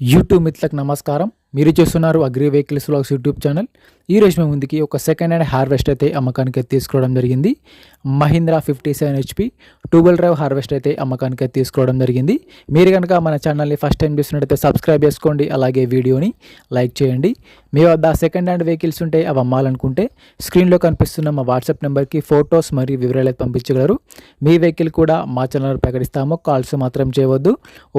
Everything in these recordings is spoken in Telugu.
యూట్యూబ్ మిత్రులకు నమస్కారం. మీరు చూస్తున్నారు agri vehicles vlogs YouTube channel ఈ రోజు మేము ముందుకి ఒక సెకండ్ హ్యాండ్ హార్వెస్ట్ అయితే అమ్మకానికి అయితే తీసుకోవడం జరిగింది. Mahindra fifty seven HP two wheel drive harvest అయితే అమ్మకానికి అయితే తీసుకోవడం జరిగింది. మీరు కనుక మన ఛానల్ని ఫస్ట్ టైం చూసినట్టయితే సబ్స్క్రైబ్ చేసుకోండి. అలాగే వీడియోని లైక్ చేయండి. మీ వద్ద సెకండ్ హ్యాండ్ వెహికల్స్ ఉంటే అవి అమ్మాలనుకుంటే స్క్రీన్లో కనిపిస్తున్న మా వాట్సాప్ నెంబర్కి ఫొటోస్ మరియు వివరాలు పంపించగలరు. మీ వెహికల్ కూడా మా ఛానల్ ప్రకటిస్తాము. కాల్స్ మాత్రం చేయవద్దు.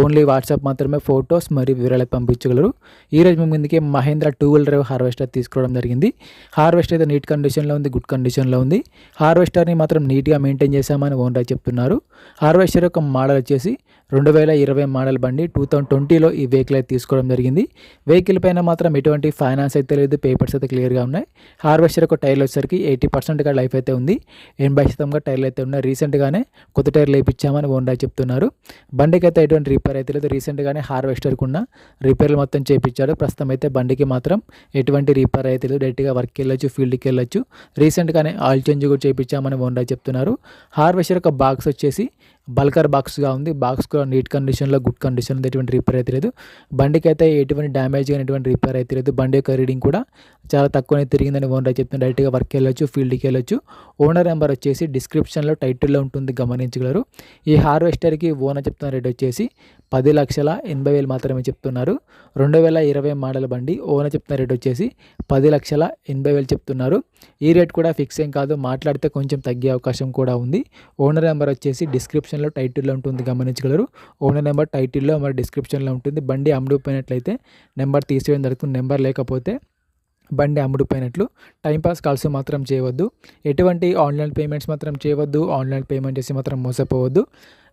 ఓన్లీ వాట్సాప్ మాత్రమే ఫొటోస్ మరియు వివరాలు పంపించగలరు. ఈరోజు మీ ముందుకే మహేంద్ర టూ వీలర్ హార్వెస్టర్ తీసుకోవడం జరిగింది. హార్వెస్టర్ అయితే నీట్ కండిషన్లో ఉంది గుడ్ కండిషన్లో ఉంది. హార్వెస్టర్ని మాత్రం నీట్గా మెయింటైన్ చేశామని ఓనర్ చెప్తున్నారు. హార్వెస్టర్ యొక్క మోడల్ వచ్చేసి రెండు వేల ఇరవై మోడల్ బండి టూ థౌసండ్ ట్వంటీలో ఈ వెహికల్ అయితే తీసుకోవడం జరిగింది. వెహికల్ పైన మాత్రం ఎటువంటి ఫైనాన్స్ అయితే లేదు పేపర్స్ అయితే క్లియర్గా ఉన్నాయి. హార్వెస్టర్ యొక్క టైర్లు వచ్చేసరికి ఎయిటీ పర్సెంట్గా లైఫ్ అయితే ఉంది. ఎనభై శాతంగా టైర్లు అయితే ఉన్నాయి. రీసెంట్గానే కొత్త టైర్లు వేయించామని ఓనర్ చెప్తున్నారు. బండికి అయితే ఎటువంటి రిపేర్ అయితే లేదు. రీసెంట్గానే హార్వెస్టర్కి ఉన్న రిపేర్లు మొత్తం చేయించాడు ప్రస్తుతం అయితే బండికి మాత్రం ఎటువంటి రిపేర్ అయితే లేదు. డైరెక్ట్గా వర్క్కి వెళ్ళొచ్చు ఫీల్డ్కి వెళ్ళొచ్చు. రీసెంట్గానే ఆయిల్ చేంజ్ కూడా చేయించామని ఓనర్ చెప్తున్నారు. హార్వెస్టర్ యొక్క బాక్స్ వచ్చేసి బల్కర్ బాక్స్గా ఉంది. బాక్స్ కూడా నీట్ కండిషన్లో గుడ్ కండిషన్లో ఎటువంటి రిపేర్ అయితే లేదు. బండికి అయితే ఎటువంటి డ్యామేజ్ కానీ ఎటువంటి రిపేర్ అయితే లేదు. బండి యొక్క రీడింగ్ కూడా చాలా తక్కువనే తిరిగిందని ఓనర్ చెప్తుంది డైరెక్ట్గా వర్క్ వెళ్ళొచ్చు ఫీల్డ్కి వెళ్ళొచ్చు. ఓనర్ నెంబర్ వచ్చేసి డిస్క్రిప్షన్లో టైటిల్లో ఉంటుంది. గమనించగలరు. ఈ హార్వెస్టర్కి ఓనర్ చెప్తున్న రేట్ వచ్చేసి పది లక్షల ఎనభై వేలు మాత్రమే చెప్తున్నారు. రెండు వేల ఇరవై మోడల్ బండి ఓనర్ చెప్తున్న రేట్ వచ్చేసి పది లక్షల ఎనభై వేలు చెప్తున్నారు. ఈ రేట్ కూడా ఫిక్స్ ఏం కాదు మాట్లాడితే కొంచెం తగ్గే అవకాశం కూడా ఉంది. ఓనర్ నెంబర్ వచ్చేసి డిస్క్రిప్షన్లో టైటిల్లో ఉంటుంది గమనించగలరు. ఓనర్ నెంబర్ టైటిల్లో మరి డిస్క్రిప్షన్లో ఉంటుంది. బండి అమ్ముడిపోయినట్లయితే నెంబర్ తీసివేయడం జరుగుతుంది నెంబర్ లేకపోతే బండి అమ్ముడిపోయినట్లు. టైంపాస్ కాల్స్ మాత్రం చేయవద్దు. ఎటువంటి ఆన్లైన్ పేమెంట్స్ మాత్రం చేయవద్దు. ఆన్లైన్ పేమెంట్ చేసి మాత్రం మోసపోవద్దు.